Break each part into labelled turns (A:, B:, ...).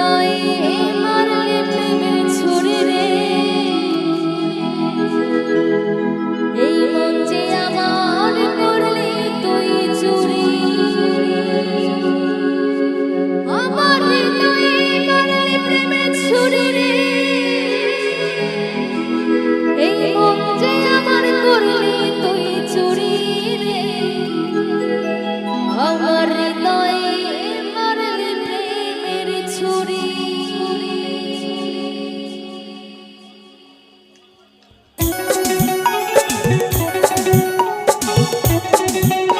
A: হৃদয়ে thank you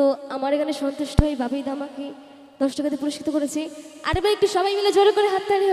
A: তো আমার এখানে সন্তুষ্ট হয়ে বাবাই দামাকে দশ টাকাতে পুরস্কৃত করেছি। আর ভাই, একটু সবাই মিলে জোরে করে হাততালি